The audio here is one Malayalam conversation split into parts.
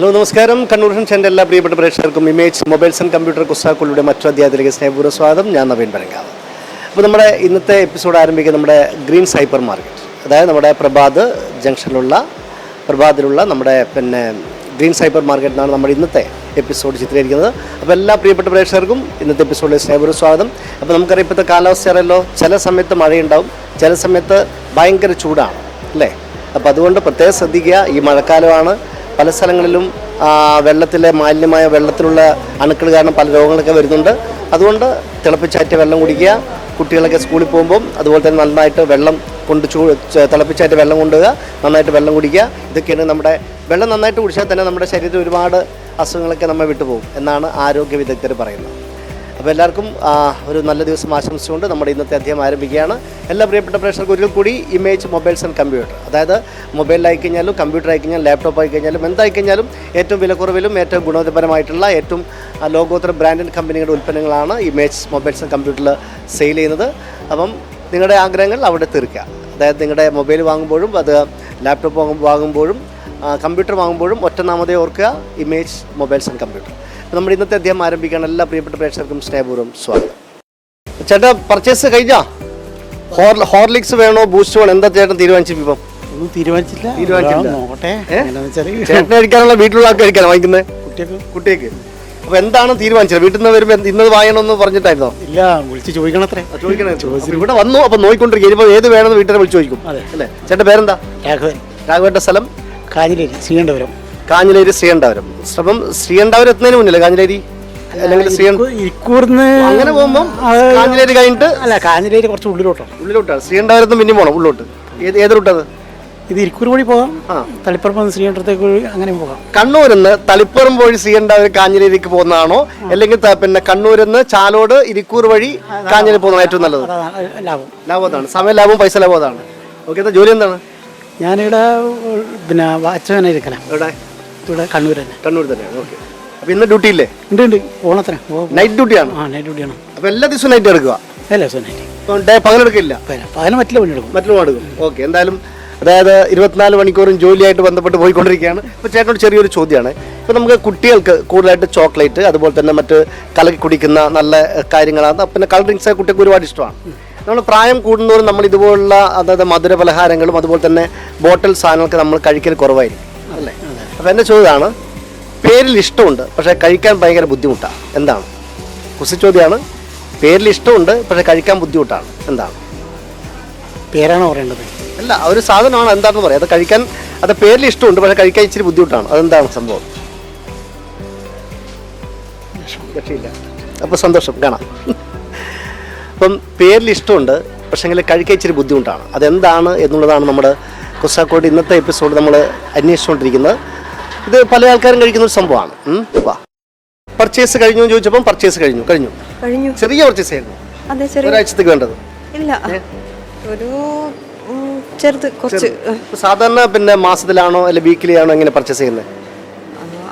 ഹലോ നമസ്കാരം. കണ്ണൂർ ഷന്റെ എല്ലാ പ്രിയപ്പെട്ട പ്രേക്ഷകർക്കും ഇമേജ് മൊബൈൽസ് ആൻഡ് കമ്പ്യൂട്ടർ കുസ്താക്കളുടെ മറ്റു അധ്യായത്തിലേക്ക് സ്നേഹപൂർവ സ്വാഗതം. ഞാൻ നവീൻ പരങ്കാവ്. അപ്പോൾ നമ്മുടെ ഇന്നത്തെ എപ്പിസോഡ് ആരംഭിക്കുക നമ്മുടെ ഗ്രീൻ സൈപ്പർ മാർക്കറ്റ്. അതായത് നമ്മുടെ പ്രഭാത് ജംഗ്ഷനിലുള്ള പ്രഭാതിലുള്ള നമ്മുടെ പിന്നെ ഗ്രീൻ സൈബർ മാർക്കറ്റ് എന്നാണ് നമ്മുടെ ഇന്നത്തെ എപ്പിസോഡ് ചിത്രീകരിക്കുന്നത്. അപ്പോൾ എല്ലാ പ്രിയപ്പെട്ട പ്രേക്ഷകർക്കും ഇന്നത്തെ എപ്പിസോഡിൽ സ്നേഹപൂർവ സ്വാഗതം. അപ്പോൾ നമുക്കറിയാം ഇപ്പോഴത്തെ കാലാവസ്ഥ അറിയാലോ ചില സമയത്ത് മഴയുണ്ടാവും ചില സമയത്ത് ഭയങ്കര ചൂടാണ് അല്ലേ? അപ്പോൾ അതുകൊണ്ട് പ്രത്യേകം ശ്രദ്ധിക്കുക ഈ മഴക്കാലമാണ്. പല സ്ഥലങ്ങളിലും വെള്ളത്തിലെ മാലിന്യമായ വെള്ളത്തിലുള്ള അണുക്കൾ കാരണം പല രോഗങ്ങളൊക്കെ വരുന്നുണ്ട്. അതുകൊണ്ട് തിളപ്പിച്ചാറ്റിയ വെള്ളം കുടിക്കുക. കുട്ടികളൊക്കെ സ്കൂളിൽ പോകുമ്പോൾ അതുപോലെ തന്നെ നന്നായിട്ട് വെള്ളം കൊണ്ട് ചൂ തിളപ്പിച്ചായിട്ട് വെള്ളം കൊണ്ടുപോകുക നന്നായിട്ട് വെള്ളം കുടിക്കുക. ഇതൊക്കെയാണ് നമ്മുടെ വെള്ളം നന്നായിട്ട് കുടിച്ചാൽ തന്നെ നമ്മുടെ ശരീരത്തിൽ ഒരുപാട് അസുഖങ്ങളൊക്കെ നമ്മൾ വിട്ടുപോകും എന്നാണ് ആരോഗ്യ വിദഗ്ധർ പറയുന്നത്. അപ്പോൾ എല്ലാവർക്കും ഒരു നല്ല ദിവസം ആശംസിച്ചുകൊണ്ട് നമ്മുടെ ഇന്നത്തെ അധ്യായം ആരംഭിക്കുകയാണ്. എല്ലാ പ്രിയപ്പെട്ട പ്രേക്ഷകർക്ക് ഒരിക്കൽ കൂടി ഇമേജ് മൊബൈൽസ് ആൻഡ് കമ്പ്യൂട്ടർ. അതായത് മൊബൈലായി കഴിഞ്ഞാലും കമ്പ്യൂട്ടർ ആയി ലാപ്ടോപ്പ് ആയി കഴിഞ്ഞാലും എന്തായി കഴിഞ്ഞാലും ഏറ്റവും വിലക്കുറവിലും ഏറ്റവും ഗുണപരമായിട്ടുള്ള ഏറ്റവും ലോകോത്തര ബ്രാൻഡഡ് കമ്പനികളുടെ ഉൽപ്പന്നങ്ങളാണ് ഇമേജ് മൊബൈൽസ് ആൻഡ് കമ്പ്യൂട്ടറിൽ സെയിൽ ചെയ്യുന്നത്. അപ്പം നിങ്ങളുടെ ആഗ്രഹങ്ങൾ അവിടെ തീർക്കുക. അതായത് നിങ്ങളുടെ മൊബൈൽ വാങ്ങുമ്പോഴും അത് ലാപ്ടോപ്പ് വാങ്ങും- വാങ്ങുമ്പോഴും കമ്പ്യൂട്ടർ വാങ്ങുമ്പോഴും ഒറ്റ നാമതേ ഓർക്കുക ഇമേജ് മൊബൈൽസ് ആൻഡ് കമ്പ്യൂട്ടർ. നമ്മുടെ ഇന്നത്തെ അധ്യായം ആരംഭിക്കുകയാണ്. എല്ലാ പ്രിയപ്പെട്ട പ്രേക്ഷകർക്കും സ്നേഹപൂർവം സ്വാഗതം. ചേട്ടാ പർച്ചേസ് കഴിഞ്ഞാ? ഹോർലിക്സ് വേണോ ബൂസ്റ്റ് വേണോ? എന്താ ചേട്ടൻ തീരുമാനിച്ചു ഇപ്പം? ഒന്നും തീരുമാനിച്ചില്ല. ചേട്ടനെ കഴിക്കാനുള്ള വീട്ടിലുള്ള ആൾക്ക് കഴിക്കാനോ വാങ്ങിക്കുന്നത് കുട്ടിയൊക്കെ. അപ്പൊ എന്താണ് തീരുമാനിച്ചത്? വീട്ടിൽ നിന്ന് വരുമ്പോ ഇന്നത് വാങ്ങണമെന്ന് പറഞ്ഞിട്ടായിരുന്നോ? ഇല്ല വിളിച്ച് ചോദിക്കണത്രേ. ചോദിക്കണേ. ഇവിടെ വന്നു അപ്പൊ നോയിക്കൊണ്ടിരിക്കും ഇനിയിപ്പോൾ ഏത് വേണമെന്ന് വീട്ടിൽ വിളിച്ചു ചോദിക്കും. അല്ലേ? ചേട്ടന്റെ പേരെന്താ? രാഘവൻ. രാഘവന്റെ സ്ഥലം? കാഞ്ഞിലേരി ശ്രീകണ്ഠപുരം. കാഞ്ഞിലേരി ശ്രീകണ്ഠാപുരം. ശ്രമം ശ്രീകണ്ഠാപുരം എത്തുന്നതിന് മുന്നില്ല കാഞ്ഞിലേരി? അല്ലെങ്കിൽ ഇരിക്കൂർന്ന് അങ്ങനെ പോകുമ്പോൾ കാഞ്ഞിലേരി കഴിഞ്ഞിട്ട് അല്ല കാഞ്ഞിലേരി കുറച്ച് ഉള്ളിലോട്ടാണ് ഉള്ളിലോട്ടാണ് ശ്രീകണ്ഠാപുരത്ത് പിന്നെ പോകണം ഉള്ളിലോട്ട് ഏത് ഏത് റൂട്ടത്? ഇത് ഇരിക്കൂർ വഴി പോകാം. തളിപ്പറമ്പ് ശ്രീകണ്ഠത്തേക്ക് അങ്ങനെ പോകാം. കണ്ണൂരിൽ നിന്ന് തളിപ്പുറം വഴി ശ്രീകണ്ഠാപുരം കാഞ്ഞിലേരിക്ക് പോകുന്നതാണോ? അല്ലെങ്കിൽ പിന്നെ കണ്ണൂരിൽ നിന്ന് ചാലോട് ഇരിക്കൂർ വഴി കാഞ്ഞിലേരി പോകുന്നതാണ് ഏറ്റവും നല്ലത്. ലാഭം. സമയം സമയ ലാഭവും പൈസ ലാഭവും അതാണ്. ഓക്കെ ജോലി എന്താണ്? ഞാനിവിടെ പിന്നെ വാച്ച്മാനെ ഇരിക്കണം. എവിടെ? ഇവിടെ കണ്ണൂർ തന്നെ. കണ്ണൂർ തന്നെയാണ്. ഓക്കെ. അപ്പോൾ ഇന്ന് ഡ്യൂട്ടി ഇല്ലേ? ഉണ്ട് ഉണ്ട്. ഓണത്തിന്. നൈറ്റ് ഡ്യൂട്ടിയാണ് ആ നൈറ്റ് ഡ്യൂട്ടിയാണ് അപ്പോൾ എല്ലാ ദിവസവും നൈറ്റ് എടുക്കുക എല്ലാ ദിവസവും നൈറ്റ് ഡേ പകലെടുക്കില്ല മറ്റുള്ള പണി എടുക്കും. മറ്റുള്ള എടുക്കും. ഓക്കെ എന്തായാലും അതായത് ഇരുപത്തിനാല് മണിക്കൂറും ജോലിയായിട്ട് ബന്ധപ്പെട്ട് പോയിക്കൊണ്ടിരിക്കുകയാണ്. ഇപ്പോൾ ചേട്ടനോട് ചെറിയൊരു ചോദ്യമാണ്. ഇപ്പോൾ നമുക്ക് കുട്ടികൾക്ക് കൂടുതലായിട്ട് ചോക്ലേറ്റ് അതുപോലെ തന്നെ മറ്റ് കലക്കി കുടിക്കുന്ന നല്ല കാര്യങ്ങളാണ്. പിന്നെ കളർ ഡ്രിങ്ക്സ് കുട്ടികൾക്ക് ഒരുപാട് ഇഷ്ടമാണ്. നമ്മൾ പ്രായം കൂടുന്നതോറും നമ്മൾ ഇതുപോലുള്ള അതായത് മധുര പലഹാരങ്ങളും അതുപോലെ തന്നെ ബോട്ടിൽ സാധനങ്ങളൊക്കെ നമ്മൾ കഴിക്കൽ കുറവായിരിക്കും. അപ്പോൾ എന്റെ ചോദ്യമാണ് പേരിൽ ഇഷ്ടമുണ്ട് പക്ഷേ കഴിക്കാൻ ഭയങ്കര ബുദ്ധിമുട്ടാണ് എന്താണ്? കുസി ചോദ്യമാണ് പേരിൽ ഇഷ്ടമുണ്ട് പക്ഷേ കഴിക്കാൻ ബുദ്ധിമുട്ടാണ്. എന്താണ്? പേരാണോ പറയേണ്ടത്? അല്ല ഒരു സാധനമാണ് എന്താണെന്ന് പറയാം. അത് കഴിക്കാൻ അത് പേരിൽ ഇഷ്ടമുണ്ട് പക്ഷേ കഴിക്കാൻ ഇച്ചിരി ബുദ്ധിമുട്ടാണ്. അതെന്താണ് സംഭവം? രക്ഷയില്ല അപ്പോൾ സന്തോഷം കാണാം. അപ്പം പേരിൽ ഇഷ്ടമുണ്ട് പക്ഷേങ്കിൽ കഴിക്കാൻ ഇച്ചിരി ബുദ്ധിമുട്ടാണ്. അതെന്താണ് എന്നുള്ളതാണ് നമ്മുടെ കുസാക്കോട് ഇന്നത്തെ എപ്പിസോഡ് നമ്മൾ അന്വേഷിച്ചുകൊണ്ടിരിക്കുന്നത്. ഇത് പല ആൾക്കാരും കഴിക്കുന്ന ഒരു സംഭവമാണ്. വാ. പർച്ചേസ് കഴിഞ്ഞു എന്ന് ചോദിച്ചപ്പോൾ പർച്ചേസ് കഴിഞ്ഞു കഴിഞ്ഞു. കഴിഞ്ഞു. ചെറിയ പർച്ചേസ് ആയിരുന്നു. അതെ ചെറിയ. ഒരാഴ്ചത്തേക്ക് വേണ്ടത്. ഇല്ല. ഒരു ചെറുത് കുറച്ച്. സാധാരണ പിന്നെ മാസത്തിലാണോ അല്ലെ വീക്കിലി ആണോ എങ്ങനെ പർച്ചേസ് ചെയ്യുന്നത്?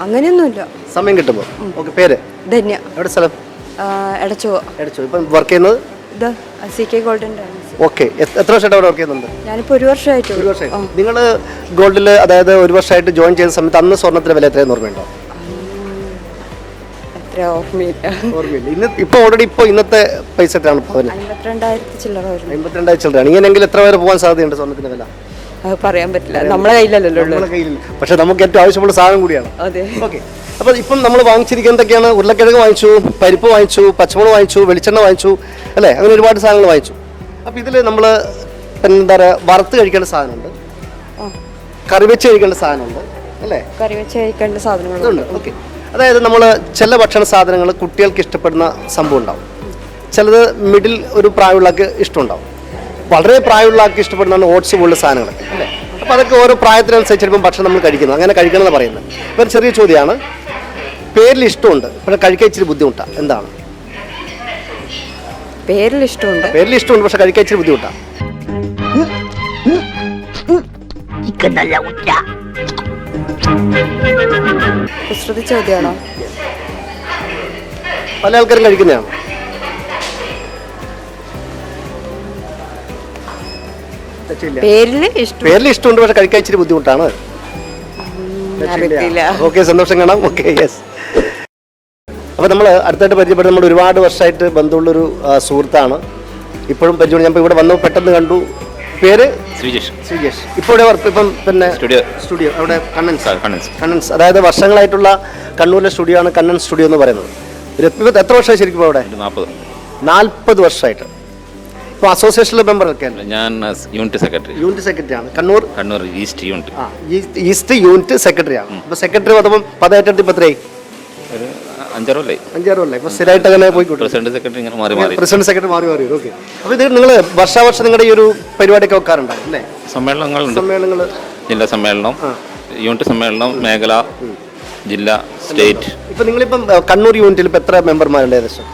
അങ്ങനെയൊന്നുമില്ല. സമയം കിട്ടുമ്പോൾ ഓക്കെ പേര്? ധന്യ. എവിടെ സ്ഥലം? ആ, എടച്ചുവ. എടിച്ചു ഇപ്പം വർക്ക് ചെയ്യുന്നത്? ഇത് C K golden diamonds okay. എത്ര വർഷമായിട്ട് അവിടെ വർക്ക് ചെയ്യുന്നുണ്ട്? ഞാനിപ്പോൾ ഒരു വർഷമായിട്ട് ഒരു വർഷമായി. നിങ്ങൾ ഗോൾഡിൽ അതായത് ഒരു വർഷമായിട്ട് ജോയിൻ ചെയ്ത സമയത്ത് അന്ന് സ്വർണത്തിന്റെ വില എത്രയെന്ന് ഓർമ്മയുണ്ടോ? ഓർമ്മയില്ല. ഇന്ന് ഇപ്പോൾ ഓൾറെഡി ഇപ്പോൾ ഇന്നത്തെ പൈസ എത്രയാണ് പവന് അമ്പത്തിരണ്ടായിരത്തി ചില്ലറ വരുന്നു. അമ്പത്തിരണ്ടായിരം ചില്ലറയാണ് ഇങ്ങനെയെങ്കിൽ എത്ര വരെ പോകാൻ സാധ്യതയുണ്ട് സ്വർണത്തിന്റെ വില? പറയാൻ പറ്റില്ല. നമ്മളെ കയ്യിലല്ലല്ലോ പക്ഷെ നമുക്ക് ഏറ്റവും ആവശ്യമുള്ള സാധനം കൂടിയാണ്. അതെ. ഓക്കെ. അപ്പോൾ ഇപ്പം നമ്മൾ വാങ്ങിച്ചിരിക്കുന്നതൊക്കെയാണ് ഉരുളക്കിഴങ്ങ് വാങ്ങിച്ചു പരിപ്പ് വാങ്ങിച്ചു പച്ചമുളക് വാങ്ങിച്ചു വെളിച്ചെണ്ണ വാങ്ങിച്ചു അല്ലേ? അങ്ങനെ ഒരുപാട് സാധനങ്ങൾ വാങ്ങിച്ചു. അപ്പോൾ ഇതിൽ നമ്മൾ എന്താ പറയുക വറുത്ത് കഴിക്കേണ്ട സാധനമുണ്ട്. കറി വെച്ച് കഴിക്കേണ്ട സാധനമുണ്ട് അല്ലേ? കറി വെച്ച് കഴിക്കേണ്ട സാധനങ്ങളുണ്ട്. ഓക്കെ. അതായത് നമ്മൾ ചില ഭക്ഷണ സാധനങ്ങൾ കുട്ടികൾക്ക് ഇഷ്ടപ്പെടുന്ന സംഭവം ഉണ്ടാവും. ചിലത് മിഡിൽ ഒരു പ്രായമുള്ളവർക്ക് ഇഷ്ടമുണ്ടാവും. വളരെ പ്രായമുള്ളവർക്ക് ഇഷ്ടപ്പെടുന്ന ഇഷ്ടപ്പെടുന്നതാണ് ഓട്സ് പോലുള്ള സാധനങ്ങളൊക്കെ അല്ലേ? അപ്പോൾ അതൊക്കെ ഓരോ പ്രായത്തിനനുസരിച്ച് ഭക്ഷണം നമ്മൾ കഴിക്കുന്നത് അങ്ങനെ കഴിക്കണമെന്ന് പറയുന്നത്. ഇപ്പം ചെറിയ ചോദ്യമാണ്. പേരിൽ ഇഷ്ടമുണ്ട് പക്ഷേ കഴിക്കാൻ ഇച്ചിരി ബുദ്ധിമുട്ടാണ്. എന്താണ്? പേരിൽ ഇഷ്ടമുണ്ട് പേരിൽ ഇഷ്ടമുണ്ട് പക്ഷെ കഴിക്കാൻ ഇച്ചിരി ബുദ്ധിമുട്ടാണ് കുസൃതി ചോദ്യമാണോ പല ആൾക്കാരും കഴിക്കുന്നതാണ്. പേരിൽ ഇഷ്ടം. പേരിൽ ഇഷ്ടമുണ്ട് പക്ഷെ കഴിക്കാൻ ഇച്ചിരി ബുദ്ധിമുട്ടാണ്. അറിയത്തില്ല. ഓക്കെ സന്തോഷം കാണാം. ഓക്കെ യെസ് അപ്പോൾ നമ്മൾ അടുത്തായിട്ട് പരിചയപ്പെടുന്ന നമ്മൾ ഒരുപാട് വർഷമായിട്ട് ബന്ധമുള്ളൊരു സുഹൃത്താണ്. ഇപ്പോഴും പരിചയം ഞാൻ ഇവിടെ വന്നു പെട്ടെന്ന് കണ്ടു. പേര്? ശ്രീജേഷ്. ശ്രീജേഷ്. ഇപ്പോൾ ഇപ്പം പിന്നെ സ്റ്റുഡിയോ. സ്റ്റുഡിയോ. അവിടെ കണ്ണൻസ്. കണ്ണൻസ്. കണ്ണൻസ്. അതായത് വർഷങ്ങളായിട്ടുള്ള കണ്ണൂരിലെ സ്റ്റുഡിയോ ആണ് കണ്ണൻ സ്റ്റുഡിയോ എന്ന് പറയുന്നത്. ഒരു ഇപ്പം എത്ര വർഷമായി ശരിക്കും അവിടെ നാൽപ്പത്. നാൽപ്പത് വർഷമായിട്ട്. ഇപ്പോൾ അസോസിയേഷനിലെ മെമ്പറൊക്കെ അല്ലേ ഞാൻ യൂണിറ്റ് സെക്രട്ടറി. യൂണിറ്റ് സെക്രട്ടറി ആണ്. കണ്ണൂർ? Kannur east unit. ആ ഈസ്റ്റ് യൂണിറ്റ് സെക്രട്ടറി ആണ്. അപ്പോൾ സെക്രട്ടറി വന്നപ്പം പതേറ്റെടുത്ത് ഇപ്പം എത്രയായി? അഞ്ചാറ് കൊല്ലായി അഞ്ചാറ് കൊല്ലം ഇപ്പോൾ സ്ഥിരമായിട്ട് അങ്ങനെ പോയിക്കോട്ടെ പ്രസിഡന്റ് സെക്രട്ടറി ഇങ്ങനെ മാറി മാറി. പ്രസിഡന്റ് സെക്രട്ടറി മാറി മാറി ഓക്കെ. അപ്പോൾ ഇത് നിങ്ങൾ വർഷാവർഷം നിങ്ങളുടെ ഈ ഒരു പരിപാടിയൊക്കെ വെക്കാറുണ്ടാവും അല്ലേ? സമ്മേളനങ്ങളുണ്ട്. സമ്മേളനങ്ങൾ ജില്ലാ സമ്മേളനം യൂണിറ്റ് സമ്മേളനം മേഖല ജില്ല സ്റ്റേറ്റ്. ഇപ്പൊ നിങ്ങളിപ്പം കണ്ണൂർ യൂണിറ്റിൽ ഇപ്പൊ എത്ര മെമ്പർമാരുണ്ട് ഏകദേശം?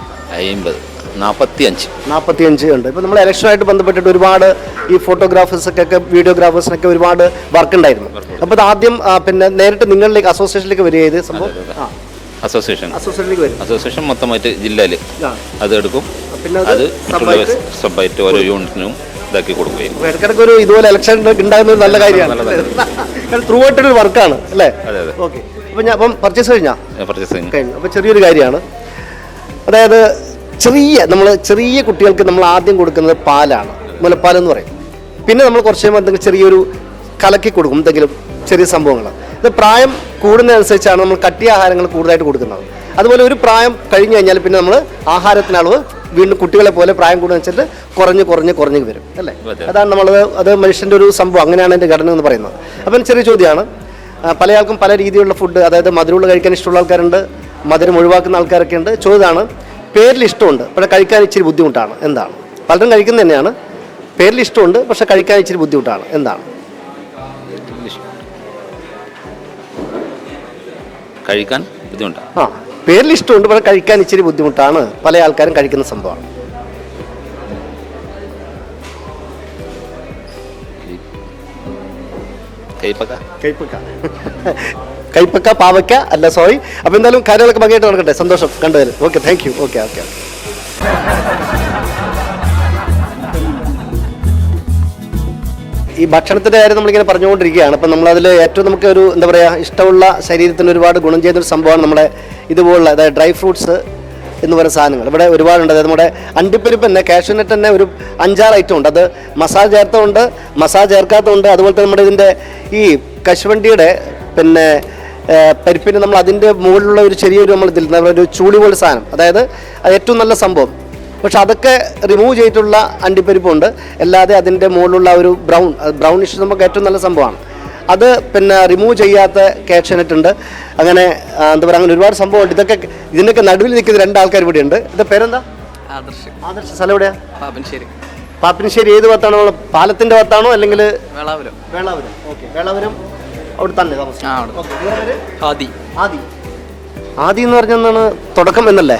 അമ്പത് നാൽപ്പത്തി അഞ്ച് നാൽപ്പത്തിയഞ്ച് ഉണ്ട്. ഇപ്പൊ നമ്മൾ ഇലക്ഷനുമായിട്ട് ബന്ധപ്പെട്ടിട്ട് ഒരുപാട് ഈ ഫോട്ടോഗ്രാഫേഴ്സൊക്കെ വീഡിയോഗ്രാഫേഴ്സിനൊക്കെ ഒരുപാട് വർക്ക് ഉണ്ടായിരുന്നു. അപ്പോൾ ആദ്യം പിന്നെ നേരിട്ട് നിങ്ങളിലേക്ക് അസോസിയേഷനിലേക്ക് വരിക ചെയ്ത് സംഭവം? അസോസിയേഷൻ അസോസിയേഷനിലേക്ക് വരും അസോസിയേഷൻ മൊത്തമായിട്ട് ജില്ലയിൽ. അത് എടുക്കും. പിന്നെ അത് സബായിട്ട് ഓരോ യൂണിറ്റിനും ഇതാക്കി കൊടുക്കുകയും ഇടക്കിടക്ക് ഒരു ഇതുപോലെ ഇലക്ഷൻ ഉണ്ടാകുന്ന ഒരു നല്ല കാര്യമാണ്. ത്രൂ ആയിട്ടൊരു വർക്കാണ് അല്ലേ? അതെ അതെ. ഓക്കെ അപ്പം ഞാൻ അപ്പം പർച്ചേസ് കഴിഞ്ഞാ? പർച്ചേസിങ് കഴിഞ്ഞു. അപ്പോൾ ചെറിയൊരു കാര്യമാണ്. അതായത് ചെറിയ നമ്മൾ ചെറിയ കുട്ടികൾക്ക് നമ്മൾ ആദ്യം കൊടുക്കുന്നത് പാലാണ്. മുലപ്പാൽ എന്ന് പറയും. പിന്നെ നമ്മൾ കുറച്ച് കഴിയുമ്പോൾ എന്തെങ്കിലും ചെറിയൊരു കലക്കി കൊടുക്കും. എന്തെങ്കിലും ചെറിയ സംഭവങ്ങൾ ഇത് പ്രായം കൂടുന്നതനുസരിച്ചാണ് നമ്മൾ കട്ടിയ ആഹാരങ്ങൾ കൂടുതലായിട്ട് കൊടുക്കുന്നത്. അതുപോലെ ഒരു പ്രായം കഴിഞ്ഞു കഴിഞ്ഞാൽ പിന്നെ നമ്മൾ ആഹാരത്തിന് അളവ് വീണ്ടും കുട്ടികളെ പോലെ പ്രായം കൂടുന്നതനുസരിച്ച് കുറഞ്ഞ് കുറഞ്ഞ് കുറഞ്ഞ് വരും അല്ലേ? അതാണ് നമ്മൾ അത് മനുഷ്യന്റെ ഒരു സംഭവം. അങ്ങനെയാണ് എന്റെ ഘടന എന്ന് പറയുന്നത്. അപ്പം ചെറിയ ചോദ്യമാണ്. പല ആൾക്കും പല രീതിയിലുള്ള ഫുഡ് അതായത് മധുരമുള്ള കഴിക്കാൻ ഇഷ്ടമുള്ള ആൾക്കാരുണ്ട് മധുരം ഒഴിവാക്കുന്ന ആൾക്കാരൊക്കെ ഉണ്ട്. ചോദ്യമാണ് പേരിൽ ഇഷ്ടമുണ്ട് പക്ഷേ കഴിക്കാൻ ഇച്ചിരി ബുദ്ധിമുട്ടാണ്. എന്താണ്? പലരും കഴിക്കുന്നത് തന്നെയാണ്. പേരിൽ ഇഷ്ടമുണ്ട് പക്ഷേ കഴിക്കാൻ ഇച്ചിരി ബുദ്ധിമുട്ടാണ്. എന്താണ്? കഴിക്കാൻ ബുദ്ധിമുട്ടാണ്. ആ പേരിൽ ഇഷ്ടമുണ്ട് പക്ഷേ കഴിക്കാൻ ഇച്ചിരി ബുദ്ധിമുട്ടാണ്. പല ആൾക്കാരും കഴിക്കുന്ന സംഭവമാണ്. കൈപ്പക്ക. കൈപ്പക്ക. കൈപ്പക്ക പാവയ്ക്ക അല്ല സോറി അപ്പോൾ എന്തായാലും കാര്യങ്ങളൊക്കെ ഭംഗിയായിട്ട് നടക്കട്ടെ. സന്തോഷം കണ്ടതിൽ. Okay thank you okay okay ഈ ഭക്ഷണത്തിന്റെ കാര്യം നമ്മളിങ്ങനെ പറഞ്ഞുകൊണ്ടിരിക്കുകയാണ്. അപ്പം നമ്മളതിൽ ഏറ്റവും നമുക്ക് ഒരു എന്താ പറയുക ഇഷ്ടമുള്ള ശരീരത്തിന് ഒരുപാട് ഗുണം ചെയ്യുന്ന ഒരു സംഭവമാണ് നമ്മുടെ ഇതുപോലുള്ള അതായത് ഡ്രൈ ഫ്രൂട്ട്സ് എന്ന് പറയുന്ന സാധനങ്ങൾ. ഇവിടെ ഒരുപാടുണ്ട്. അതായത് നമ്മുടെ അണ്ടിപ്പരിപ്പ് തന്നെ കാഷ്യൂനട്ട് തന്നെ ഒരു അഞ്ചാറ് ഐറ്റം ഉണ്ട്. അത് മസാല ചേർത്തതുണ്ട് മസാല ചേർക്കാത്തതുണ്ട്. അതുപോലെ തന്നെ നമ്മുടെ ഇതിന്റെ ഈ കശുവണ്ടിയുടെ പിന്നെ പരിപ്പിന് നമ്മൾ അതിന്റെ മുകളിലുള്ള ഒരു ചെറിയൊരു നമ്മൾ ഇതിൽ ഒരു ചൂളി പോലെ സാധനം. അതായത് അത് ഏറ്റവും നല്ല സംഭവം. പക്ഷെ അതൊക്കെ റിമൂവ് ചെയ്തിട്ടുള്ള അണ്ടിപ്പരിപ്പുണ്ട്. അല്ലാതെ അതിന്റെ മുകളിലുള്ള ഒരു ബ്രൗൺ ബ്രൗണിഷ് നമുക്ക് ഏറ്റവും നല്ല സംഭവമാണ്. അത് പിന്നെ റിമൂവ് ചെയ്യാത്ത കാഷ്യനറ്റ് ഉണ്ട്. അങ്ങനെ എന്താ പറയുക അങ്ങനെ ഒരുപാട് സംഭവമുണ്ട്. ഇതൊക്കെ ഇതിന്റെയൊക്കെ നടുവിൽ നിൽക്കുന്ന രണ്ടാൾക്കാർ ഇവിടെ ഉണ്ട് ഇത് പേരെന്താ? ആദർശ്. ആദർശ. സ്ഥലം എവിടെയാ? പാപ്പൻശ്ശേരി. പാപ്പിനിശ്ശേരി ഏത് ഭാഗത്താണോ പാലത്തിന്റെ ഭാഗത്താണോ അല്ലെങ്കിൽ വേളാപുരം. വേളാപുരം. ഓക്കെ. വേളാപുരം അവിടെ തന്നെ താമസം ആദി ആദി ആദി എന്ന് പറഞ്ഞാൽ തുടക്കം എന്നല്ലേ?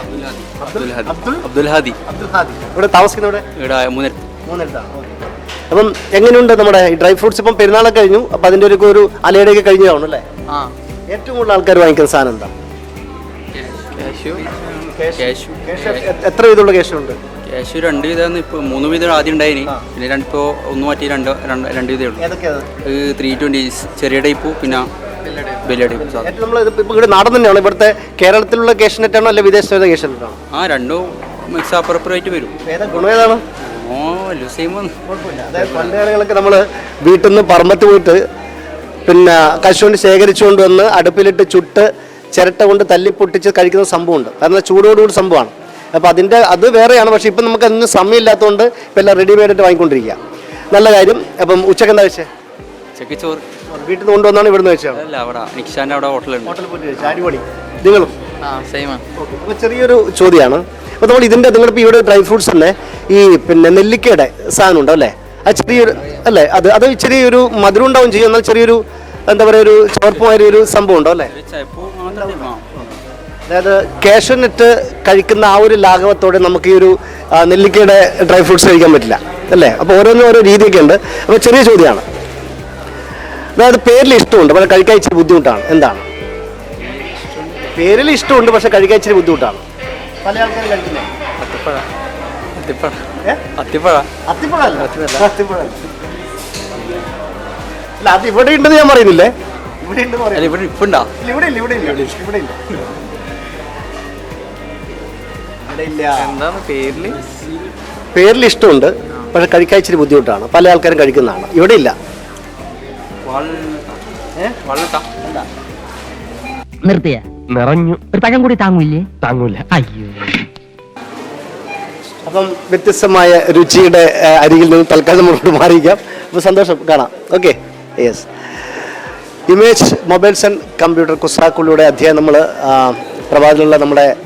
അബ്ദുൽ ഹാദി. അബ്ദുൽ അബ്ദുൽ ഹാദി. അബ്ദുൽ ഹാദി. ഇവിടെ താമസിക്കുന്ന ഇവിടെ ഇവിടെ മൂന്നെടുത്ത് മൂന്നെടുത്താണ് അപ്പം എങ്ങനെയുണ്ട് നമ്മുടെ ഈ ഡ്രൈ ഫ്രൂട്ട്സ്? ഇപ്പം പെരുന്നാളൊക്കെ കഴിഞ്ഞു. അപ്പം അതിന്റെ ഒരു ഒരു അലയുടെയൊക്കെ കഴിഞ്ഞു കാണും അല്ലേ? ആ. ഏറ്റവും കൂടുതൽ ആൾക്കാർ വാങ്ങിക്കുന്ന സാധനം എന്താ? കാശു. കാശു. എത്ര വിധമുള്ള കേശുണ്ട്? കേശു രണ്ട് വിധമാണ് ഇപ്പോൾ മൂന്ന് വിധം ആദ്യം ഉണ്ടായിന്. പിന്നെ രണ്ട് ഇപ്പോൾ ഒന്ന് മാറ്റി രണ്ട് രണ്ട് രണ്ട് വിധമേ ഉള്ളൂ. ത്രീ ട്വന്റി ചെറിയ ടൈപ്പ് പിന്നെ വലിയ ഏറ്റവും നമ്മൾ ഇപ്പം ഇവിടെ നാടൻ തന്നെയാണ്? ഇവിടുത്തെ കേരളത്തിലുള്ള കേഷനെറ്റാണോ അല്ലെ വിദേശത്തെ കേഷനെറ്റാണോ? ആ രണ്ടും മിക്സ് അപ്പുറപ്പുറമായിട്ട് വരും ഏതാ ഗുണം ഏതാണ്? ഓ സെയിം വന്നു അതായത് പണ്ട് കാലങ്ങളൊക്കെ നമ്മൾ വീട്ടിൽ നിന്ന് പറമ്പത്ത് പോയിട്ട് പിന്നെ കശുവണ്ടി ശേഖരിച്ചുകൊണ്ട് വന്ന് അടുപ്പിലിട്ട് ചുട്ട് ചിരട്ട കൊണ്ട് തല്ലി പൊട്ടിച്ച് കഴിക്കുന്ന സംഭവമുണ്ട്. കാരണം ചൂടോടുകൂടി സംഭവമാണ്. അപ്പോൾ അതിന്റെ അത് വേറെയാണ്. പക്ഷേ ഇപ്പം നമുക്ക് അതിന് സമയമില്ലാത്തതുകൊണ്ട് ഇപ്പം എല്ലാം റെഡിമെയ്ഡായിട്ട് വാങ്ങിക്കൊണ്ടിരിക്കുക. നല്ല കാര്യം. അപ്പം ഉച്ചയ്ക്ക് എന്താ വെച്ചേ ചെക്ക് ചോറ്. വീട്ടിൽ നിന്ന് കൊണ്ടുവന്നാണ് ഇവിടുന്ന് വെച്ചത് അല്ല അവിടെ നിക്ഷാന്റെ അവിടെ ഹോട്ടലുണ്ട്. ഹോട്ടലിൽ പോയിട്ട് കഴിച്ചു അടിപൊളി. നിങ്ങളും? ആ ആണ്. അപ്പോൾ ചെറിയൊരു ചോദ്യമാണ്. അപ്പോൾ നമ്മൾ ഇതിന്റെ നിങ്ങളിപ്പോൾ ഇവിടെ ഡ്രൈ ഫ്രൂട്ട്സ് തന്നെ ഈ പിന്നെ നെല്ലിക്കയുടെ സാധനം ഉണ്ടോ അല്ലേ? ആ ചെറിയൊരു അല്ലേ? അത് അത് ചെറിയൊരു ഒരു മധുരം ഉണ്ടാവും ചെയ്യും. എന്നാൽ ചെറിയൊരു എന്താ പറയുക ഒരു ചോർപ്പമായ ഒരു സംഭവം ഉണ്ടോ അല്ലേ? അതായത് ക്യാഷ് ഇട്ട് അതായത് കാഷ്യനട്ട് കഴിക്കുന്ന ആ ഒരു ലാഘവത്തോടെ നമുക്ക് ഈ ഒരു നെല്ലിക്കയുടെ ഡ്രൈ ഫ്രൂട്ട്സ് കഴിക്കാൻ പറ്റില്ല. അല്ലേ? അപ്പോൾ ഓരോന്നും ഓരോ രീതിയൊക്കെ ഉണ്ട്. അപ്പോൾ ചെറിയ ചോദ്യമാണ്. അതായത് പേരിൽ ഇഷ്ടമുണ്ട് പക്ഷെ കഴിക്കാൻ ഇച്ചിരി ബുദ്ധിമുട്ടാണ്. എന്താണ്? പേരിൽ ഇഷ്ടമുണ്ട് പക്ഷെ കഴിക്കാൻ ഇച്ചിരി ബുദ്ധിമുട്ടാണ്. പല ആൾക്കാരും കഴിക്കുന്നത് അത്തിപ്പഴ. അത്തിപ്പഴ. ഏ? അത്തിപ്പഴ. അത്തിപ്പഴമല്ല? അത്തിപ്പഴമല്ല. അല്ല അത് ഇവിടെ ഉണ്ടെന്ന് ഞാൻ പറയുന്നില്ലേ? ഇവിടെ ഉണ്ടെന്ന് ഇവിടെ ഇപ്പുണ്ടാ? ഇവിടെ ഇല്ല ഇവിടെ ഇല്ല. ഇവിടെ ഇല്ല. എന്താണ് പേരിൽ പേരിൽ ഇഷ്ടമുണ്ട് പക്ഷെ കഴിക്കാൻ ഇച്ചിരി ബുദ്ധിമുട്ടാണ്. പല ആൾക്കാരും കഴിക്കുന്നതാണ്. ഇവിടെ ഇല്ല. നിർത്തിയ? നിറഞ്ഞു. ഒരു പഴം കൂടി താങ്ങൂല്ലേ? താങ്ങൂല. അയ്യോ. അപ്പം വ്യത്യസ്തമായ രുചിയുടെ അരികിൽ നിന്ന് തൽക്കാലം നമ്മളോട് മാറിയിക്കാം അപ്പോൾ സന്തോഷം. കാണാം. Okay. Yes image mobiles and computer കുസാക്കുള്ളിയുടെ അധ്യായം നമ്മൾ പ്രഭാതത്തിലുള്ള നമ്മുടെ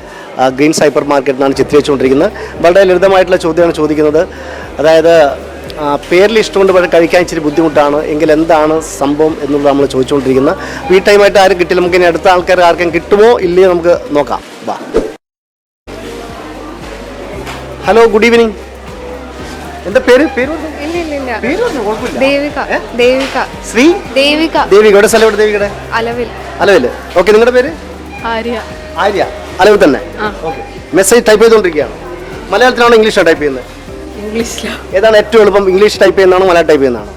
ഗ്രീൻ സൈപ്പർ മാർക്കറ്റിൽ നിന്നാണ് ചിത്രീകരിച്ചുകൊണ്ടിരിക്കുന്നത്. വളരെ ലളിതമായിട്ടുള്ള ചോദ്യമാണ് ചോദിക്കുന്നത്. അതായത് പേരിൽ ഇഷ്ടമുണ്ട് പക്ഷേ കഴിക്കാൻ ഇച്ചിരി ബുദ്ധിമുട്ടാണ്. എങ്കിൽ എന്താണ് സംഭവം എന്നുള്ളത് നമ്മൾ ചോദിച്ചുകൊണ്ടിരിക്കുന്നത് വീ ടൈമായിട്ട് ആരും കിട്ടില്ല. നമുക്ക് ഇനി അടുത്ത ആൾക്കാർ ആർക്കും കിട്ടുമോ ഇല്ലയോ നമുക്ക് നോക്കാം. വാ. ഹലോ ഗുഡ് ഈവനിങ് എന്താ പേര്? പേര് പറഞ്ഞേ? ഇല്ല ഇല്ല ഇല്ല. പേര് പറഞ്ഞോ, കുഴപ്പമില്ല. ദേവിക ഏ? ദേവിക. ശ്രീ? ദേവിക. ദേവിക. എവിടെ സ്ഥലം എവിടെ ദേവികയുടെ? അലവിൽ. അലവിൽ ഓക്കെ നിങ്ങളുടെ പേര്? ആര്യ. ആര്യ. അലവിൽ തന്നെ. ഓക്കെ മെസ്സേജ് ടൈപ്പ് ചെയ്തുകൊണ്ടിരിക്കുകയാണ്. മലയാളത്തിലാണോ ഇംഗ്ലീഷാണ് ടൈപ്പ് ചെയ്യുന്നത്? ഇംഗ്ലീഷിലോ? ഏതാണ് ഏറ്റവും എളുപ്പം? ഇംഗ്ലീഷ് ടൈപ്പ് ചെയ്യുന്നതാണോ മലയാളം ടൈപ്പ് ചെയ്യുന്നതാണോ?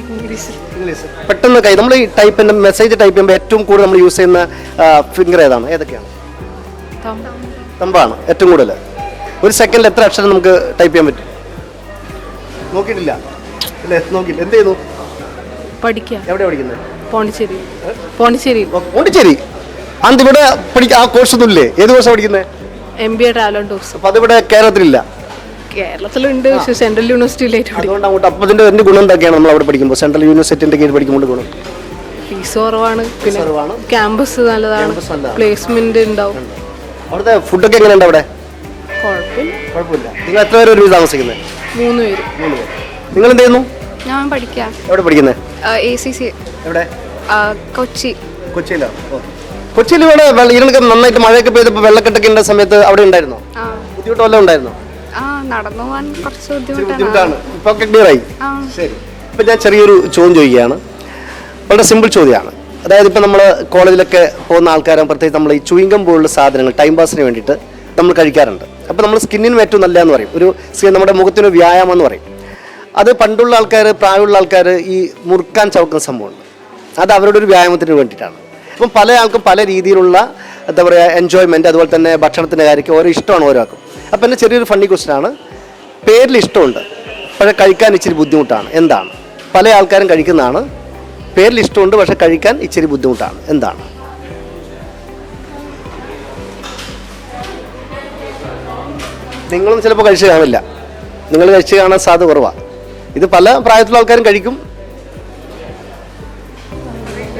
ഇംഗ്ലീഷ്. പെട്ടെന്ന് കൈ നമ്മൾ ഈ ടൈപ്പ് മെസ്സേജ് ടൈപ്പ് ചെയ്യുമ്പോൾ ഏറ്റവും കൂടുതൽ നമ്മൾ യൂസ് ചെയ്യുന്ന ഫിംഗർ ഏതാണ്? ഏതൊക്കെയാണ്? തമ്പാണ് ഏറ്റവും കൂടുതൽ ഒരു സെക്കൻഡിൽ എത്ര അക്ഷരം നമുക്ക് ടൈപ്പ് ചെയ്യാൻ പറ്റും? നോക്കിയിട്ടില്ല. നോക്കിയില്ല. എന്ത് ചെയ്യുന്നു പഠിക്കുക എവിടെ പഠിക്കുന്നത്? പോണ്ടിച്ചേരി. പോണ്ടിച്ചേരി. പോണ്ടിച്ചേരി. അന്ത് ഇവിടെ പഠിക്ക ആ കോഴ്സ് ഒന്നും ഇല്ലേ ഏത് കോഴ്സാണ് പഠിക്കുന്നത് M B A travel and tourism അപ്പൊ അതിവിടെ കേരളത്തിലില്ല. കേരളത്തിലുണ്ട് പക്ഷെ സെൻട്രൽ യൂണിവേഴ്സിറ്റിയിലായിട്ട് പഠിക്കും. അതുകൊണ്ട് അങ്ങോട്ട് അപ്പം എന്ത് ഗുണം എന്തൊക്കെയാണ് നമ്മൾ അവിടെ പഠിക്കുമ്പോൾ? സെൻട്രൽ യൂണിവേഴ്സിറ്റിന്റെ കീഴിൽ പഠിക്കുമ്പോൾ ഗുണം. ഫീസ് കുറവാണ് പിന്നെ ക്യാമ്പസ് നല്ലതാണ് പ്ലേസ്മെന്റ് ഉണ്ടാവും. അവിടുത്തെ ഫുഡൊക്കെ എങ്ങനെയുണ്ട് അവിടെ? കുഴപ്പമില്ല. നിങ്ങൾ എത്ര പേര് ഒരു താമസിക്കുന്നത്? മൂന്ന് പേര്. മൂന്ന് പേര്. നിങ്ങൾ എന്ത് ചെയ്യുന്നു? ഞാൻ പഠിക്കാം. എവിടെ പഠിക്കുന്നത് എ സി സി എവിടെ? കൊച്ചി. കൊച്ചിയിലാണ് ഓക്കെ കൊച്ചിയിൽ ഇവിടെ ഇതിനൊക്കെ നന്നായിട്ട് മഴയൊക്കെ പെയ്തപ്പോൾ വെള്ളക്കെട്ടൊക്കെ ഉണ്ട സമയത്ത് അവിടെ ഉണ്ടായിരുന്നോ? ബുദ്ധിമുട്ടോ വല്ലതും ഉണ്ടായിരുന്നോ? നടന്നു പോകാൻ കുറച്ച് ബുദ്ധിമുട്ടാണ്. ഇപ്പൊ ക്ലിയർ ആയി? ആ. ശരി. ഇപ്പൊ ഞാൻ ചെറിയൊരു ചോദ്യം ചോദിക്കുകയാണ്. വളരെ സിമ്പിൾ ചോദ്യമാണ്. അതായത് ഇപ്പം നമ്മൾ കോളേജിലൊക്കെ പോകുന്ന ആൾക്കാരും പ്രത്യേകിച്ച് നമ്മൾ ഈ ചുയിങ്കം പോലുള്ള സാധനങ്ങൾ ടൈം പാസിന് വേണ്ടിയിട്ട് നമ്മൾ കഴിക്കാറുണ്ട്. അപ്പോൾ നമ്മൾ സ്കിന്നിനും ഏറ്റവും നല്ല എന്ന് പറയും. ഒരു സ്കിൻ നമ്മുടെ മുഖത്തിന് വ്യായാമം എന്ന് പറയും. അത് പണ്ടുള്ള ആൾക്കാർ പ്രായമുള്ള ആൾക്കാർ ഈ മുറുക്കാൻ ചവക്കുന്ന സംഭവമുണ്ട്. അത് അവരുടെ ഒരു വ്യായാമത്തിന് വേണ്ടിയിട്ടാണ്. അപ്പം പല ആൾക്കും പല രീതിയിലുള്ള എന്താ പറയുക എൻജോയ്മെന്റ് അതുപോലെ തന്നെ ഭക്ഷണത്തിന്റെ കാര്യമൊക്കെ ഓരോ ഇഷ്ടമാണ് ഓരോ ആൾക്കും അപ്പം എന്റെ ചെറിയൊരു ഫണ്ണി ക്വസ്റ്റനാണ് പേരിൽ ഇഷ്ടമുണ്ട് പക്ഷേ കഴിക്കാൻ ഇച്ചിരി ബുദ്ധിമുട്ടാണ്. എന്താണ്? പല ആൾക്കാരും കഴിക്കുന്നതാണ്. പേരിൽ ഇഷ്ടമുണ്ട് പക്ഷേ കഴിക്കാൻ ഇച്ചിരി ബുദ്ധിമുട്ടാണ്. എന്താണ്? നിങ്ങളും ചിലപ്പോൾ കഴിച്ച് കാണില്ല. നിങ്ങൾ കഴിച്ച് കാണാൻ സാധ്യത കുറവാണ് ഇത് പല പ്രായത്തിലുള്ള ആൾക്കാരും കഴിക്കും.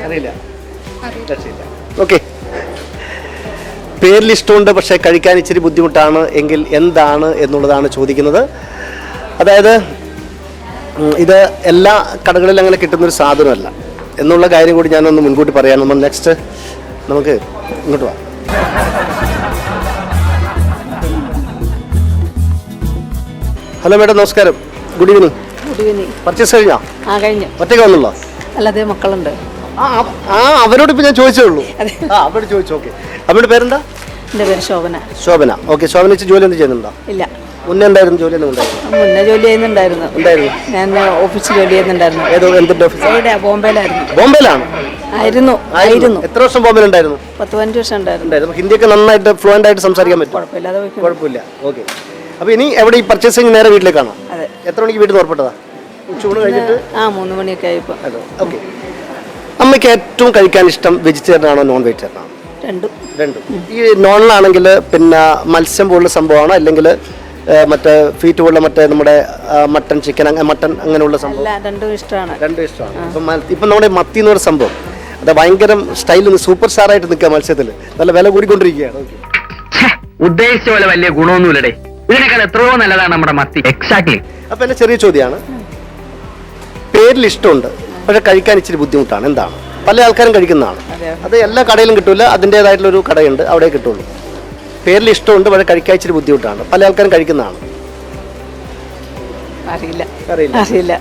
അറിയില്ല. ഓക്കെ. പേരിൽ ഇഷ്ടമുണ്ട് പക്ഷേ കഴിക്കാൻ ഇച്ചിരി ബുദ്ധിമുട്ടാണ്. എങ്കിൽ എന്താണ് എന്നുള്ളതാണ് ചോദിക്കുന്നത്. അതായത് ഇത് എല്ലാ കടകളിലും അങ്ങനെ കിട്ടുന്നൊരു സാധനമല്ല. എന്നുള്ള കാര്യം കൂടി ഞാനൊന്ന് മുൻകൂട്ടി പറയാം. നമ്മൾ നെക്സ്റ്റ് നമുക്ക് ഇങ്ങോട്ട് പോവാം ഹലോ മേഡം നമസ്കാരം. Good evening good evening purchase കഴിഞ്ഞോ? ആ കഴിഞ്ഞു. ഒറ്റയ്ക്ക് വന്നുള്ളോ അല്ലാതെ മക്കളുണ്ട്. ആ അവരോട് ഇപ്പം ഞാൻ ചോദിച്ചേ ഉള്ളൂ. ആ അവരോട് ചോദിച്ചു ഓക്കെ. അവരുടെ പേരെന്താ? എന്റെ പേര് ശോഭന. ശോഭന. ഓക്കെ ശോഭന വെച്ച് ജോലി ഒന്നും ചെയ്യുന്നുണ്ടോ? ഇല്ല. മുന്നേ ഉണ്ടായിരുന്നു ജോലി ഒന്നും ഉണ്ടായിരുന്നു? മുന്നേ ജോലി ചെയ്യുന്നുണ്ടായിരുന്നു. ഉണ്ടായിരുന്നു. ഞാൻ ഓഫീസിൽ ജോലി ചെയ്യുന്നുണ്ടായിരുന്നു. ഏതോ എന്തിന്റെ ഓഫീസ് ബോംബെയിലായിരുന്നു. ബോംബെയിലാണ്? ആയിരുന്നു. ആയിരുന്നു. എത്ര വർഷം ബോംബെയിൽ ഉണ്ടായിരുന്നു? പത്ത് പതിനഞ്ച് വർഷം ഉണ്ടായിരുന്നു. ഹിന്ദിയൊക്കെ നന്നായിട്ട് ഫ്ലുവന്റ് ആയിട്ട് സംസാരിക്കാൻ പറ്റും കുഴപ്പമില്ലാതെ പോയി കുഴപ്പമില്ല. ഓക്കെ അപ്പൊ ഇനി എവിടെ ഈ പർച്ചേസിങ് നേരെ വീട്ടിലേക്കാണോ? അതെ. എത്ര മണിക്ക് വീട്ടിൽ നിന്ന് പുറപ്പെട്ടതാ? ഉച്ചൂണ് കഴിഞ്ഞിട്ട്? ആ മൂന്ന് മണിയൊക്കെ ആയപ്പോൾ ഓക്കെ അമ്മയ്ക്ക് ഏറ്റവും കഴിക്കാൻ ഇഷ്ടം വെജിറ്റേറിയൻ ആണോ നോൺ വെജിറ്റേറിയൻ ആണോ? രണ്ടും. രണ്ടും. ഈ നോണിലാണെങ്കിൽ പിന്നെ മത്സ്യം പോലുള്ള സംഭവമാണോ? അല്ലെങ്കിൽ മറ്റേ ഫീറ്റ് പോലുള്ള മറ്റേ നമ്മുടെ മട്ടൻ മട്ടൺ ചിക്കൻ മട്ടൺ അങ്ങനെയുള്ള സംഭവം? അല്ല രണ്ടും ഇഷ്ടമാണ്. രണ്ടും ഇഷ്ടമാണ്. ഇപ്പം ഇപ്പം നമ്മുടെ മത്തി എന്ന് പറയുന്ന സംഭവം അത് ഭയങ്കര സ്റ്റൈലിൽ സൂപ്പർ സ്റ്റാർ ആയിട്ട് നിൽക്കുക മത്സ്യത്തിൽ. നല്ല വില കൂടിക്കൊണ്ടിരിക്കുകയാണ്. ഉദ്ദേശിച്ച പോലെ വലിയ ഗുണമൊന്നുമില്ലടേ ഇതിനേക്കാൾ എത്രയോ നല്ലതാണ് നമ്മുടെ മത്തി. എക്സാക്ട്ലി അപ്പം എന്റെ ചെറിയ ചോദ്യമാണ്. പേരിൽ ഇഷ്ടമുണ്ട് പക്ഷെ കഴിക്കാൻ ഇച്ചിരി ബുദ്ധിമുട്ടാണ്. എന്താണ്? പല ആൾക്കാരും കഴിക്കുന്നതാണ് അത്. എല്ലാ കടയിലും കിട്ടില്ല അതിന്റേതായിട്ടുള്ളൊരു കടയുണ്ട് അവിടെ കിട്ടുള്ളൂ. പേരിൽ ഇഷ്ടമുണ്ട് പക്ഷെ കഴിക്കാൻ ഇച്ചിരി ബുദ്ധിമുട്ടാണ്. പല ആൾക്കാരും കഴിക്കുന്നതാണ് അറിയില്ല. അറിയില്ല.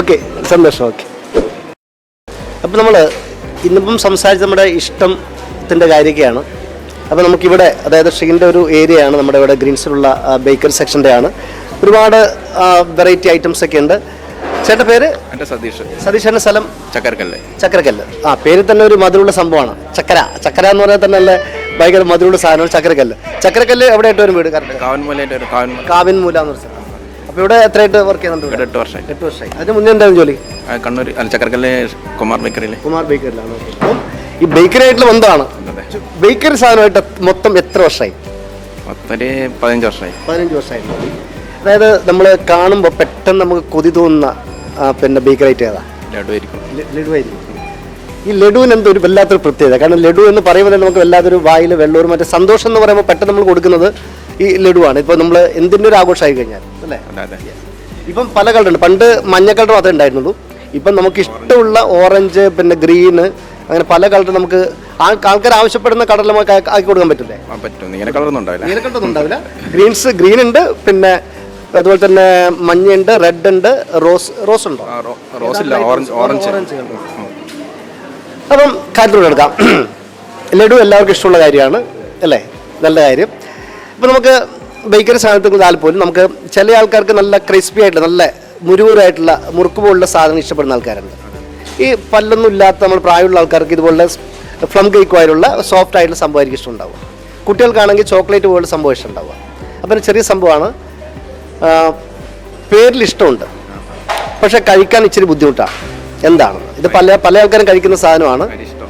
ഓക്കെ സന്തോഷം ഓക്കെ. അപ്പം നമ്മൾ ഇന്നിപ്പം സംസാരിച്ച നമ്മുടെ ഇഷ്ടത്തിന്റെ കാര്യമൊക്കെയാണ്. അപ്പോൾ നമുക്കിവിടെ അതായത് ഷീന്റെ ഒരു ഏരിയയാണ് നമ്മുടെ ഇവിടെ ഗ്രീൻസിലുള്ള ബേക്കറി സെക്ഷന്റെ ആണ് ഒരുപാട് വെറൈറ്റി ഐറ്റംസ് ഒക്കെ ഉണ്ട്. ചേട്ടന്റെ പേര്? എന്റെ സതീഷ്. സതീഷന്റെ സ്ഥലം? ചക്കരക്കല്ല്. ചക്കരക്കല്ല്. ആ പേര് തന്നെ ഒരു മധുരമുള്ള സംഭവമാണ്. ചക്കര. ചക്കര എന്ന് പറഞ്ഞാൽ തന്നെ നല്ല ഭയങ്കര മധുരമുള്ള സാധനമാണ് ചക്കരക്കല്ല്. ചക്കരക്കല്ല് എവിടെയായിട്ട് വരും വീട് ഒരു കാവൻമല. കാവിൻമൂല എന്ന് പറഞ്ഞ സ്ഥലം. അപ്പോൾ ഇവിടെ എത്രയായിട്ട് വർക്ക് ചെയ്യുന്നുണ്ട് ഇവിടെ? ഇവിടെ എട്ട് വർഷമായി. എട്ട് വർഷമായി. അതിന് മുന്നേ എന്തായാലും ജോലി? കണ്ണൂർ അല്ല ചക്കരക്കല്ല് കുമാർ ബേക്കറിയിലെ. കുമാർ ബേക്കറിയിലാണ്. അപ്പം ഈ ബേക്കറി ആയിട്ടുള്ള ബന്ധമാണ് ബേക്കറി സാധനമായിട്ട് മൊത്തം എത്ര വർഷമായി? മൊത്തം പതിനഞ്ച് വർഷമായി. പതിനഞ്ച് വർഷമായി. അതായത് നമ്മൾ കാണുമ്പോൾ പെട്ടെന്ന് നമുക്ക് കൊതി തോന്നുന്ന പിന്നെ ബേക്കറി ഐറ്റം ഏതാ? ലഡുവായിരിക്കും. ഈ ലഡുവിന് എന്തൊരു വല്ലാത്തൊരു പ്രത്യേകത. കാരണം ലഡു എന്ന് പറയുമ്പോൾ തന്നെ നമുക്ക് വല്ലാത്തൊരു വായിൽ വെള്ളവും മറ്റേ സന്തോഷം എന്ന് പറയുമ്പോൾ പെട്ടെന്ന് നമ്മൾ കൊടുക്കുന്നത് ഈ ലഡുവാണ്. ഇപ്പോൾ നമ്മൾ എന്തിന്റെ ഒരു ആഘോഷമായി കഴിഞ്ഞാൽ അല്ലേ? ഇപ്പം പല കളറുണ്ട്. പണ്ട് മഞ്ഞ കളർ മാത്രമേ ഉണ്ടായിരുന്നുള്ളൂ. ഇപ്പം നമുക്ക് ഇഷ്ടമുള്ള ഓറഞ്ച് പിന്നെ ഗ്രീന് അങ്ങനെ പല കളർ നമുക്ക് ആൾക്കാർ ആവശ്യപ്പെടുന്ന കളറിൽ നമുക്ക് ആക്കി കൊടുക്കാൻ പറ്റില്ലേ? പറ്റും. ഇങ്ങനെ കളറൊന്നും ഉണ്ടാവില്ല. ഉണ്ടാവില്ല. ഗ്രീൻസ് ഗ്രീൻ ഉണ്ട്. പിന്നെ അതുപോലെ തന്നെ മഞ്ഞയുണ്ട് റെഡ് ഉണ്ട് റോസ് റോസ് ഉണ്ടോ? റോസ് ഇല്ല ഓറഞ്ച് ഓറഞ്ച് അപ്പം കാര്യത്തിലൂടെ എടുക്കാം. ലഡു എല്ലാവർക്കും ഇഷ്ടമുള്ള കാര്യമാണ് അല്ലേ? നല്ല കാര്യം. ഇപ്പം നമുക്ക് ബേക്കറി സാധനത്തിന് താല്പര്യം നമുക്ക് ചില ആൾക്കാർക്ക് നല്ല ക്രിസ്പി ആയിട്ടുള്ള നല്ല മുരുമുരായിട്ടുള്ള മുറുക്ക് പോലുള്ള സാധനം ഇഷ്ടപ്പെടുന്ന ആൾക്കാരുണ്ട്. ഈ പല്ലൊന്നും ഇല്ലാത്ത നമ്മൾ പ്രായമുള്ള ആൾക്കാർക്ക് ഇതുപോലുള്ള ഫ്ലം കേക്ക് പോലുള്ള സോഫ്റ്റ് ആയിട്ടുള്ള സംഭവമായിരിക്കും ഇഷ്ടമുണ്ടാവുക. കുട്ടികൾക്കാണെങ്കിൽ ചോക്ലേറ്റ് പോലുള്ള സംഭവം ഇഷ്ടമുണ്ടാവുക. അപ്പം ചെറിയ സംഭവമാണ് പേരിൽ ഇഷ്ടമുണ്ട് പക്ഷെ കഴിക്കാൻ ഇച്ചിരി ബുദ്ധിമുട്ടാണ് എന്താണ്? ഇത് പല പല ആൾക്കാരും കഴിക്കുന്ന സാധനമാണ്. അരിഷ്ടം.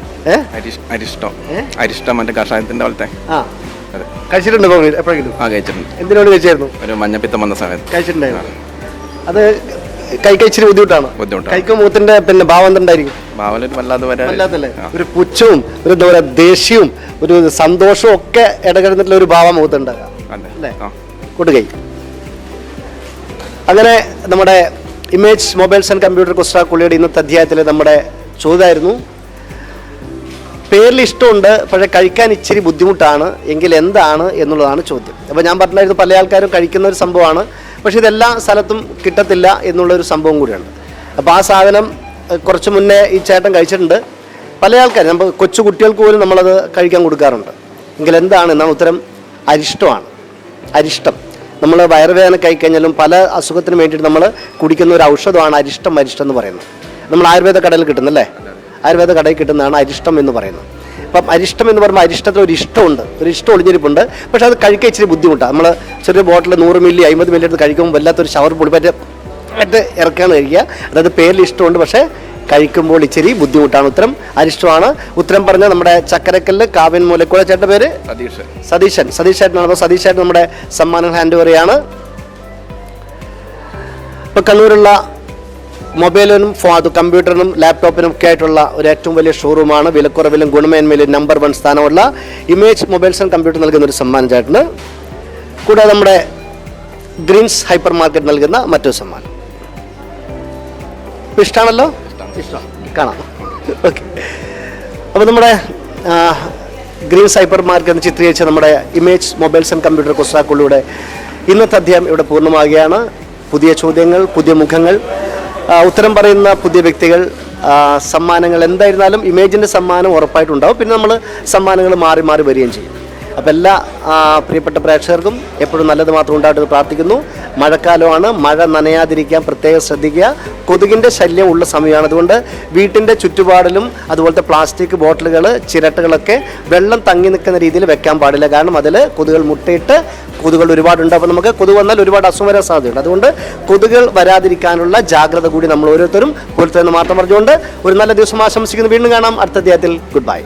മറ്റേ പോലത്തെ. കഴിച്ചിട്ടുണ്ടോ എപ്പോഴെങ്കിലും? ആ കഴിച്ചിട്ടുണ്ട്. എന്തിനോട് കഴിച്ചായിരുന്നു? ഒരു മഞ്ഞപ്പിത്തം വന്ന സമയത്ത്. കഴിച്ചിട്ടുണ്ടായിരുന്നു. അത് ഇച്ചിരി ബുദ്ധിമുട്ടാണ്. മൂത്തിന്റെ പിന്നെ ഭാവം ഒരു പുച്ഛവും ഒരു എന്താ പറയുക ദേഷ്യവും ഒരു സന്തോഷവും ഒക്കെ ഇടകഴിഞ്ഞിട്ടുള്ള ഒരു ഭാവം മുഖത്തുണ്ടാകാം അല്ലേ? ആ. കൊടുകൈ അങ്ങനെ നമ്മുടെ ഇമേജ് മൊബൈൽസ് ആൻഡ് കമ്പ്യൂട്ടർ കുസ്റ്റാക്കുള്ളിയുടെ ഇന്നത്തെ അധ്യായത്തിൽ നമ്മുടെ ചോദ്യമായിരുന്നു. പേരിൽ ഇഷ്ടമുണ്ട് പക്ഷേ കഴിക്കാൻ ഇച്ചിരി ബുദ്ധിമുട്ടാണ് എങ്കിൽ എന്താണ് എന്നുള്ളതാണ് ചോദ്യം. അപ്പോൾ ഞാൻ പറഞ്ഞായിരുന്നു പല ആൾക്കാരും കഴിക്കുന്ന ഒരു സംഭവമാണ് പക്ഷെ ഇതെല്ലാ സ്ഥലത്തും കിട്ടത്തില്ല എന്നുള്ളൊരു സംഭവം കൂടിയാണ് അപ്പോൾ ആ സാധനം കുറച്ച് മുന്നേ ഈ ചേട്ടൻ കഴിച്ചിട്ടുണ്ട്. പല ആൾക്കാർ നമ്മൾ കൊച്ചു കുട്ടികൾക്ക് പോലും നമ്മളത് കഴിക്കാൻ കൊടുക്കാറുണ്ട്. എങ്കിൽ എന്താണ് എന്നാണ് ഉത്തരം? അരിഷ്ടമാണ്. അരിഷ്ടം. നമ്മൾ വയറുവേദന കഴിക്കഴിഞ്ഞാലും പല അസുഖത്തിന് വേണ്ടിയിട്ട് നമ്മൾ കുടിക്കുന്ന ഒരു ഔഷധമാണ് അരിഷ്ടം അരിഷ്ടം എന്ന് പറയുന്നത്. നമ്മൾ ആയുർവേദ കടയിൽ കിട്ടുന്നല്ലേ? ആയുർവേദ കടയിൽ കിട്ടുന്നതാണ് അരിഷ്ടം എന്ന് പറയുന്നത്. അപ്പം അരിഷ്ടം എന്ന് പറയുമ്പോൾ അരിഷ്ടത്തിൽ ഒരു ഇഷ്ടമുണ്ട്. ഒരു ഇഷ്ടം ഒളിഞ്ഞിരിപ്പുണ്ട്. പക്ഷേ അത് കഴിക്കാൻ ഇച്ചിരി ബുദ്ധിമുട്ടാണ്. നമ്മൾ ചെറിയ ബോട്ടിൽ നൂറ് മില്ലി അമ്പത് മില്ലി എടുത്ത് കഴിക്കുമ്പോൾ വല്ലാത്തൊരു ഷവർ പൊടിപ്പറ്റ ഇറക്കാണ് കഴിക്കുക. അതായത് പേരിൽ ഇഷ്ടമുണ്ട് പക്ഷേ കഴിക്കുമ്പോൾ ഇച്ചിരി ബുദ്ധിമുട്ടാണ്. ഉത്തരം അരിഷ്ടമാണ്. ഉത്തരം പറഞ്ഞ നമ്മുടെ ചക്കരക്കല്ല് കാവ്യൻ മൂലക്കുള്ള ചേട്ടന്റെ പേര്? സതീഷ് സതീശൻ. സതീഷ് ചേട്ടനാണ് അപ്പോൾ സതീഷ് ചേട്ടൻ നമ്മുടെ സമ്മാനം ഹാൻഡ് ഓവറിയാണ് ഇപ്പോൾ കണ്ണൂരുള്ള മൊബൈലിനും ഫോ അത് കമ്പ്യൂട്ടറിനും ലാപ്ടോപ്പിനും ഒക്കെ ആയിട്ടുള്ള ഒരു ഏറ്റവും വലിയ ഷോറൂമാണ് വിലക്കുറവിലും ഗുണമേന്മയിലും നമ്പർ വൺ സ്ഥാനമുള്ള ഇമേജ് മൊബൈൽസ് ആൻഡ് കമ്പ്യൂട്ടർ നൽകുന്ന ഒരു സമ്മാനം ചേട്ടന്. കൂടാതെ നമ്മുടെ ഗ്രീൻസ് ഹൈപ്പർ മാർക്കറ്റ് നൽകുന്ന മറ്റൊരു സമ്മാനം. ഇപ്പൊ ഇഷ്ടമാണല്ലോ? ഇഷ്ടം. കാണാം. ഓക്കെ അപ്പോൾ നമ്മുടെ ഗ്രീൻ സൈബർ മാർക്ക് എന്ന് ചിത്രീകരിച്ച നമ്മുടെ ഇമേജ് മൊബൈൽസ് ആൻഡ് കമ്പ്യൂട്ടർ കുസ്താക്കുള്ളിലൂടെ ഇന്നത്തെ അധ്യായം ഇവിടെ പൂർണമാകുകയാണ് പുതിയ ചോദ്യങ്ങൾ പുതിയ മുഖങ്ങൾ ഉത്തരം പറയുന്ന പുതിയ വ്യക്തികൾ സമ്മാനങ്ങൾ എന്തായിരുന്നാലും ഇമേജിന്റെ സമ്മാനം ഉറപ്പായിട്ടുണ്ടാവും. പിന്നെ നമ്മൾ സമ്മാനങ്ങൾ മാറി മാറി വരികയും ചെയ്യും. അപ്പോൾ എല്ലാ പ്രിയപ്പെട്ട പ്രേക്ഷകർക്കും എപ്പോഴും നല്ലത് മാത്രം ഉണ്ടായിട്ട് പ്രാർത്ഥിക്കുന്നു. മഴക്കാലമാണ് മഴ നനയാതിരിക്കാൻ പ്രത്യേകം ശ്രദ്ധിക്കുക. കൊതുകിന്റെ ശല്യം ഉള്ള സമയമാണ്. അതുകൊണ്ട് വീട്ടിന്റെ ചുറ്റുപാടിലും അതുപോലത്തെ പ്ലാസ്റ്റിക് ബോട്ടിലുകൾ ചിരട്ടകളൊക്കെ വെള്ളം തങ്ങി നിൽക്കുന്ന രീതിയിൽ വെക്കാൻ പാടില്ല. കാരണം അതിൽ കൊതുകൾ മുട്ടയിട്ട് കൊതുകൾ ഒരുപാടുണ്ട്. അപ്പോൾ നമുക്ക് കൊതുക് വന്നാൽ ഒരുപാട് അസുഖം വരാൻ സാധ്യതയുണ്ട്. അതുകൊണ്ട് കൊതുകൾ വരാതിരിക്കാനുള്ള ജാഗ്രത കൂടി നമ്മൾ ഓരോരുത്തരും പുലർത്തുമെന്ന് മാത്രം പറഞ്ഞുകൊണ്ട് ഒരു നല്ല ദിവസം ആശംസിക്കുന്നു. വീണ്ടും കാണാം അടുത്ത അധ്യായത്തിൽ. Good bye